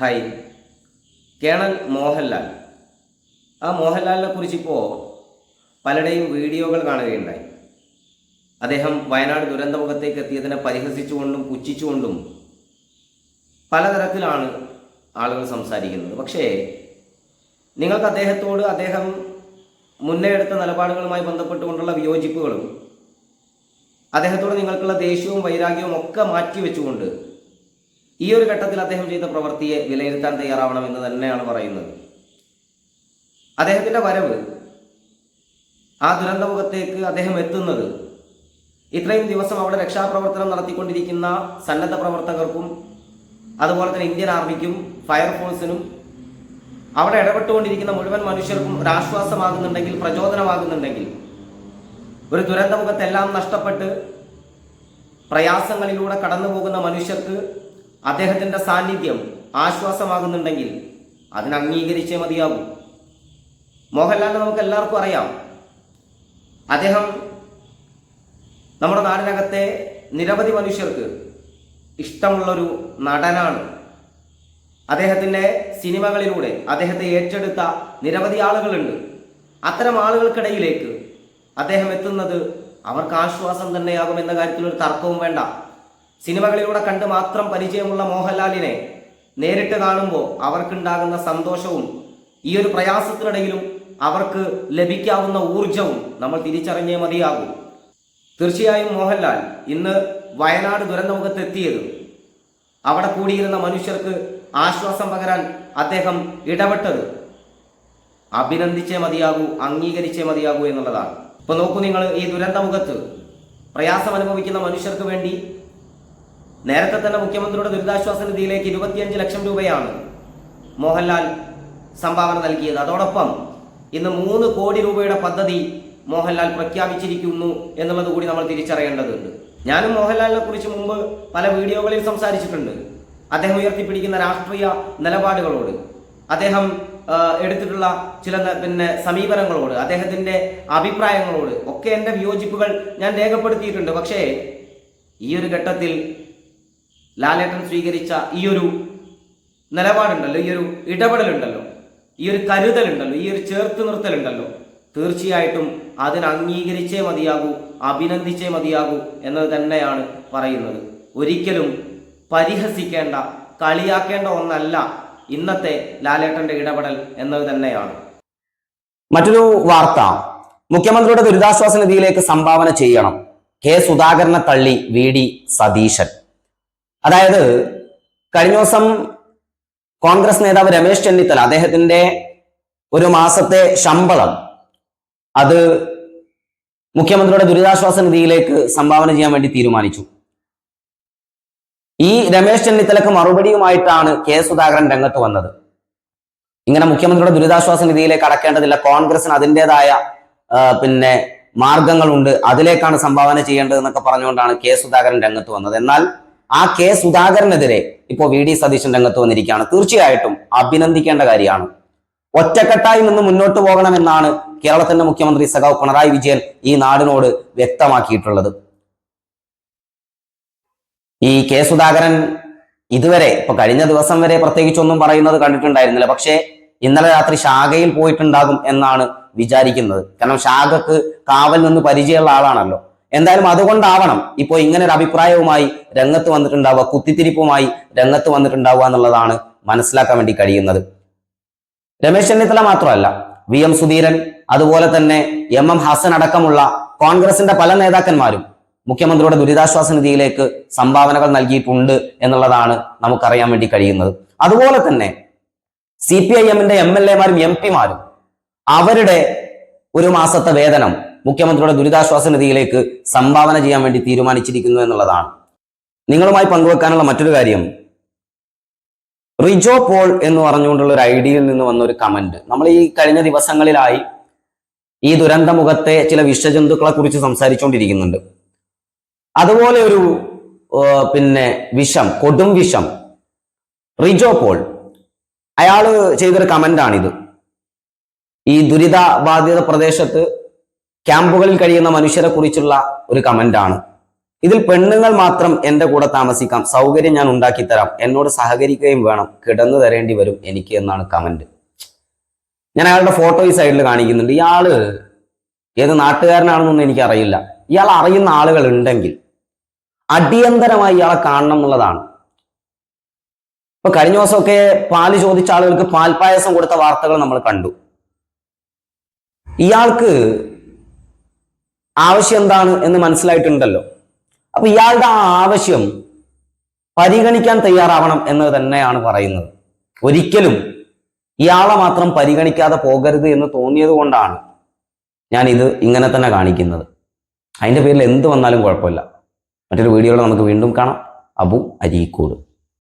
Hi. Colonel Mohanlal. ആ മോഹൻലാലിനെ കുറിച്ചിപ്പോൾ പലരുടെയും വീഡിയോകൾ കാണുകയുണ്ടായി. അദ്ദേഹം വയനാട് ദുരന്തമുഖത്തേക്ക് എത്തിയതിനെ പരിഹസിച്ചുകൊണ്ടും പുച്ഛിച്ചുകൊണ്ടും പലതരത്തിലാണ് ആളുകൾ സംസാരിക്കുന്നത്. പക്ഷേ നിങ്ങൾക്ക് അദ്ദേഹത്തോട് അദ്ദേഹം മുന്നേ എടുത്ത നിലപാടുകളുമായി ബന്ധപ്പെട്ടുകൊണ്ടുള്ള വിയോജിപ്പുകളും അദ്ദേഹത്തോട് നിങ്ങൾക്കുള്ള ദേഷ്യവും വൈരാഗ്യവും ഒക്കെ മാറ്റിവെച്ചുകൊണ്ട് ഈ ഒരു ഘട്ടത്തിൽ അദ്ദേഹം ചെയ്ത പ്രവൃത്തിയെ വിലയിരുത്താൻ തയ്യാറാവണമെന്ന് തന്നെയാണ് പറയുന്നത്. അദ്ദേഹത്തിന്റെ വരവ് ആ ദുരന്തമുഖത്തേക്ക് അദ്ദേഹം എത്തുന്നത് ഇത്രയും ദിവസം അവിടെ രക്ഷാപ്രവർത്തനം നടത്തിക്കൊണ്ടിരിക്കുന്ന സന്നദ്ധ പ്രവർത്തകർക്കും അതുപോലെ തന്നെ ഇന്ത്യൻ ആർമിക്കും ഫയർഫോഴ്സിനും അവിടെ ഇടപെട്ടുകൊണ്ടിരിക്കുന്ന മുഴുവൻ മനുഷ്യർക്കും ഒരു ആശ്വാസമാകുന്നുണ്ടെങ്കിൽ പ്രചോദനമാകുന്നുണ്ടെങ്കിൽ ഒരു ദുരന്തമുഖത്തെല്ലാം നഷ്ടപ്പെട്ട് പ്രയാസങ്ങളിലൂടെ കടന്നു പോകുന്ന മനുഷ്യർക്ക് അദ്ദേഹത്തിന്റെ സാന്നിധ്യം ആശ്വാസമാകുന്നുണ്ടെങ്കിൽ അതിന് അംഗീകരിച്ചേ മതിയാകൂ. മോഹൻലാലിനെ നമുക്ക് എല്ലാവർക്കും അറിയാം. അദ്ദേഹം നമ്മുടെ നാടിനകത്തെ നിരവധി മനുഷ്യർക്ക് ഇഷ്ടമുള്ളൊരു നടനാണ്. അദ്ദേഹത്തിന്റെ സിനിമകളിലൂടെ അദ്ദേഹത്തെ ഏറ്റെടുത്ത നിരവധി ആളുകളുണ്ട്. അത്തരം ആളുകൾക്കിടയിലേക്ക് അദ്ദേഹം എത്തുന്നത് അവർക്ക് ആശ്വാസം തന്നെയാകും എന്ന കാര്യത്തിൽ ഒരു തർക്കവും വേണ്ട. സിനിമകളിലൂടെ കണ്ട് മാത്രം പരിചയമുള്ള മോഹൻലാലിനെ നേരിട്ട് കാണുമ്പോൾ അവർക്കുണ്ടാകുന്ന സന്തോഷവും ഈ ഒരു പ്രയാസത്തിനിടയിലും അവർക്ക് ലഭിക്കാവുന്ന ഊർജവും നമ്മൾ തിരിച്ചറിഞ്ഞേ മതിയാകും. തീർച്ചയായും മോഹൻലാൽ ഇന്ന് വയനാട് ദുരന്തമുഖത്തെത്തിയത്. അവിടെ കൂടിയിരുന്ന മനുഷ്യർക്ക് ആശ്വാസം പകരാൻ അദ്ദേഹം ഇടപെട്ടത്. അഭിനന്ദിച്ചേ മതിയാകൂ അംഗീകരിച്ചേ മതിയാകൂ എന്നുള്ളതാണ്. ഇപ്പൊ നോക്കൂ നിങ്ങൾ ഈ ദുരന്തമുഖത്ത് പ്രയാസം അനുഭവിക്കുന്ന മനുഷ്യർക്ക് വേണ്ടി നേരത്തെ തന്നെ മുഖ്യമന്ത്രിയുടെ ദുരിതാശ്വാസ നിധിയിലേക്ക് ഇരുപത്തിയഞ്ച് ലക്ഷം രൂപയാണ് മോഹൻലാൽ സംഭാവന നൽകിയത്. അതോടൊപ്പം ഇന്ന് മൂന്ന് കോടി രൂപയുടെ പദ്ധതി മോഹൻലാൽ പ്രഖ്യാപിച്ചിരിക്കുന്നു എന്നുള്ളത് കൂടി നമ്മൾ തിരിച്ചറിയേണ്ടതുണ്ട്. ഞാനും മോഹൻലാലിനെ കുറിച്ച് മുമ്പ് പല വീഡിയോകളിൽ സംസാരിച്ചിട്ടുണ്ട്. അദ്ദേഹം ഉയർത്തിപ്പിടിക്കുന്ന രാഷ്ട്രീയ നിലപാടുകളോട്. അദ്ദേഹം എടുത്തിട്ടുള്ള ചില പിന്നെ സമീപനങ്ങളോട് അദ്ദേഹത്തിന്റെ അഭിപ്രായങ്ങളോട് ഒക്കെ എന്റെ വിയോജിപ്പുകൾ ഞാൻ രേഖപ്പെടുത്തിയിട്ടുണ്ട്. പക്ഷേ ഈ ഒരു ഘട്ടത്തിൽ ലാലേട്ടൻ സ്വീകരിച്ച ഈ ഒരു നിലപാടുണ്ടല്ലോ ഈ ഒരു ഇടപെടലുണ്ടല്ലോ ഈ ഒരു കരുതലുണ്ടല്ലോ ഈ ഒരു ചേർത്ത് നിർത്തലുണ്ടല്ലോ തീർച്ചയായിട്ടും അതിന് അംഗീകരിച്ചേ മതിയാകൂ അഭിനന്ദിച്ചേ മതിയാകൂ എന്നത് തന്നെയാണ് പറയുന്നത്. ഒരിക്കലും പരിഹസിക്കേണ്ട കളിയാക്കേണ്ട ഒന്നല്ല ഇന്നത്തെ ലാലേട്ടന്റെ ഇടപെടൽ എന്നത് തന്നെയാണ്. മറ്റൊരു വാർത്ത. മുഖ്യമന്ത്രിയുടെ ദുരിതാശ്വാസ നിധിയിലേക്ക് സംഭാവന ചെയ്യണം. കെ സുധാകരനെ തള്ളി വി ഡി സതീശൻ. അതായത് കഴിഞ്ഞ ദിവസം കോൺഗ്രസ് നേതാവ് രമേശ് ചെന്നിത്തല അദ്ദേഹത്തിന്റെ ഒരു മാസത്തെ ശമ്പളം അത് മുഖ്യമന്ത്രിയുടെ ദുരിതാശ്വാസ നിധിയിലേക്ക് സംഭാവന ചെയ്യാൻ വേണ്ടി തീരുമാനിച്ചു. ഈ രമേശ് ചെന്നിത്തലക്ക് മറുപടിയുമായിട്ടാണ് കെ സുധാകരൻ രംഗത്ത് വന്നത്. ഇങ്ങനെ മുഖ്യമന്ത്രിയുടെ ദുരിതാശ്വാസ നിധിയിലേക്ക് അടക്കേണ്ടതില്ല കോൺഗ്രസിന് അതിന്റെതായ പിന്നെ മാർഗങ്ങളുണ്ട് അതിലേക്കാണ് സംഭാവന ചെയ്യേണ്ടതെന്നൊക്കെ പറഞ്ഞുകൊണ്ടാണ് കെ സുധാകരൻ രംഗത്ത് വന്നത്. എന്നാൽ ആ കെ സുധാകരനെതിരെ ഇപ്പോൾ വി ഡി സതീശൻ രംഗത്ത് വന്നിരിക്കുകയാണ്. തീർച്ചയായിട്ടും അഭിനന്ദിക്കേണ്ട കാര്യമാണ്. ഒറ്റക്കെട്ടായി നിന്ന് മുന്നോട്ട് പോകണമെന്നാണ് കേരളത്തിന്റെ മുഖ്യമന്ത്രി സഖാവ് പിണറായി വിജയൻ ഈ നാടിനോട് വ്യക്തമാക്കിയിട്ടുള്ളത്. ഈ കെ സുധാകരൻ ഇതുവരെ ഇപ്പൊ കഴിഞ്ഞ ദിവസം വരെ പ്രത്യേകിച്ചൊന്നും പറയുന്നത് കണ്ടിട്ടുണ്ടായിരുന്നില്ല. പക്ഷേ ഇന്നലെ രാത്രി ശാഖയിൽ പോയിട്ടുണ്ടാകും എന്നാണ് വിചാരിക്കുന്നത്. കാരണം ശാഖക്ക് കാവൽ നിന്ന് പരിചയമുള്ള ആളാണല്ലോ. എന്തായാലും അതുകൊണ്ടാവണം ഇപ്പോൾ ഇങ്ങനെ ഒരു അഭിപ്രായവുമായി രംഗത്ത് വന്നിട്ടുണ്ടാവുക കുത്തിത്തിരിപ്പുമായി രംഗത്ത് വന്നിട്ടുണ്ടാവുക എന്നുള്ളതാണ് മനസ്സിലാക്കാൻ വേണ്ടി കഴിയുന്നത്. രമേശ് ചെന്നിത്തല മാത്രമല്ല വി എം സുധീരൻ അതുപോലെ തന്നെ എം എം ഹസൻ അടക്കമുള്ള കോൺഗ്രസിന്റെ പല നേതാക്കന്മാരും മുഖ്യമന്ത്രിയുടെ ദുരിതാശ്വാസ നിധിയിലേക്ക് സംഭാവനകൾ നൽകിയിട്ടുണ്ട് എന്നുള്ളതാണ് നമുക്കറിയാൻ വേണ്ടി കഴിയുന്നത്. അതുപോലെ തന്നെ സി പി ഐ എമ്മിന്റെ എം എൽ എമാരും എം പിമാരും അവരുടെ ഒരു മാസത്തെ വേതനം മുഖ്യമന്ത്രിയുടെ ദുരിതാശ്വാസ നിധിയിലേക്ക് സംഭാവന ചെയ്യാൻ വേണ്ടി തീരുമാനിച്ചിരിക്കുന്നു എന്നുള്ളതാണ്. നിങ്ങളുമായി പങ്കുവെക്കാനുള്ള മറ്റൊരു കാര്യം റിജോ പോൾ എന്ന് പറഞ്ഞുകൊണ്ടുള്ള ഒരു ഐഡിയയിൽ നിന്ന് വന്ന ഒരു കമന്റ്. നമ്മൾ ഈ കഴിഞ്ഞ ദിവസങ്ങളിലായി ഈ ദുരന്തമുഖത്തെ ചില വിഷജന്തുക്കളെ കുറിച്ച് സംസാരിച്ചുകൊണ്ടിരിക്കുന്നുണ്ട്. അതുപോലെ ഒരു പിന്നെ വിഷം കൊടും വിഷം റിജോ പോൾ. അയാൾ ചെയ്തൊരു കമന്റാണിത്. ഈ ദുരിത ബാധിത പ്രദേശത്ത് ക്യാമ്പുകളിൽ കഴിയുന്ന മനുഷ്യരെ കുറിച്ചുള്ള ഒരു കമന്റാണ്. ഇതിൽ പെണ്ണുങ്ങൾ മാത്രം എന്റെ കൂടെ താമസിക്കാം. സൗകര്യം ഞാൻ ഉണ്ടാക്കി തരാം എന്നോട് സഹകരിക്കുകയും വേണം. കിടന്നു തരേണ്ടി വരും എനിക്ക് എന്നാണ് കമന്റ്. ഞാൻ അയാളുടെ ഫോട്ടോ ഈ സൈഡിൽ കാണിക്കുന്നുണ്ട്. ഇയാൾ ഏത് നാട്ടുകാരനാണെന്നൊന്നും എനിക്കറിയില്ല. ഇയാൾ അറിയുന്ന ആളുകൾ ഉണ്ടെങ്കിൽ അടിയന്തരമായി ഇയാളെ കാണണം എന്നുള്ളതാണ്. ഇപ്പൊ കഴിഞ്ഞ ദിവസമൊക്കെ പാൽ ചോദിച്ച ആളുകൾക്ക് പാൽപായസം കൊടുത്ത വാർത്തകൾ നമ്മൾ കണ്ടു. ഇയാൾക്ക് ആവശ്യം എന്താണ് എന്ന് മനസ്സിലായിട്ടുണ്ടല്ലോ. അപ്പൊ ഇയാളുടെ ആ ആവശ്യം പരിഗണിക്കാൻ തയ്യാറാവണം എന്ന് തന്നെയാണ് പറയുന്നത്. ഒരിക്കലും ഇയാളെ മാത്രം പരിഗണിക്കാതെ പോകരുത് എന്ന് തോന്നിയത് കൊണ്ടാണ് ഞാൻ ഇത് ഇങ്ങനെ തന്നെ കാണിക്കുന്നത്. അതിന്റെ പേരിൽ എന്ത് വന്നാലും കുഴപ്പമില്ല. മറ്റൊരു വീഡിയോയിൽ നമുക്ക് വീണ്ടും കാണാം. അബു അരീക്കോട്.